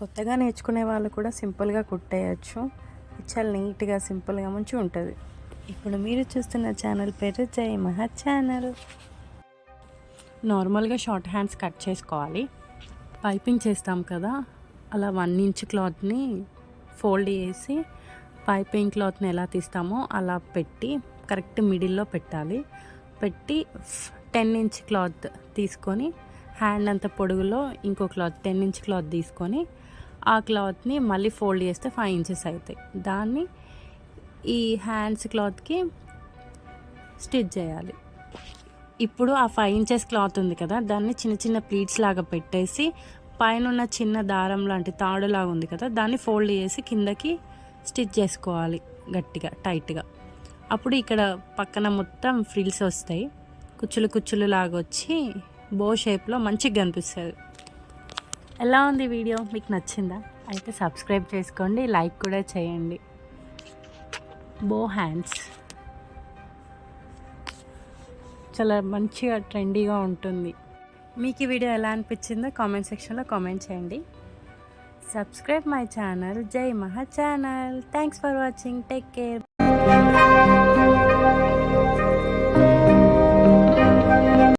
కొత్తగా నేర్చుకునే వాళ్ళు కూడా సింపుల్గా కుట్టేయచ్చు. చాలా నీట్గా సింపుల్గా మంచిగా ఉంటుంది. ఇప్పుడు మీరు చూస్తున్న ఛానల్ పేరు జై మహా ఛానల్. నార్మల్గా షార్ట్ హ్యాండ్స్ కట్ చేసుకోవాలి. పైపింగ్ చేస్తాం కదా అలా వన్ ఇంచ్ క్లాత్ని ఫోల్డ్ చేసి పైపింగ్ క్లాత్ని ఎలా తీస్తామో అలా పెట్టి కరెక్ట్ మిడిల్లో పెట్టాలి. పెట్టి టెన్ ఇంచ్ క్లాత్ తీసుకొని హ్యాండ్ అంత పొడుగులో ఇంకో క్లాత్ టెన్ ఇంచ్ క్లాత్ తీసుకొని ఆ క్లాత్ని మళ్ళీ ఫోల్డ్ చేస్తే ఫైవ్ ఇంచెస్ అవుతాయి. దాన్ని ఈ హ్యాండ్స్ క్లాత్కి స్టిచ్ చేయాలి. ఇప్పుడు ఆ ఫైవ్ ఇంచెస్ క్లాత్ ఉంది కదా దాన్ని చిన్న చిన్న ప్లీట్స్ లాగా పెట్టేసి పైన ఉన్న చిన్న దారం లాంటి తాడు లాగా ఉంది కదా దాన్ని ఫోల్డ్ చేసి కిందకి స్టిచ్ చేసుకోవాలి గట్టిగా టైట్గా. అప్పుడు ఇక్కడ పక్కన మొత్తం ఫ్రిల్స్ వస్తాయి. కుచ్చులు కుచ్చులు లాగా వచ్చి బో షేప్లో మంచిగా కనిపిస్తుంది. ఎలా ఉంది వీడియో? మీకు నచ్చిందా? అయితే సబ్స్క్రైబ్ చేసుకోండి లైక్ కూడా చేయండి. బో హ్యాండ్స్ చాలా మంచిగా ట్రెండీగా ఉంటుంది. మీకు ఈ వీడియో ఎలా అనిపించిందో కామెంట్ సెక్షన్లో కామెంట్ చేయండి. Subscribe my channel Jai Maha channel thanks for watching take care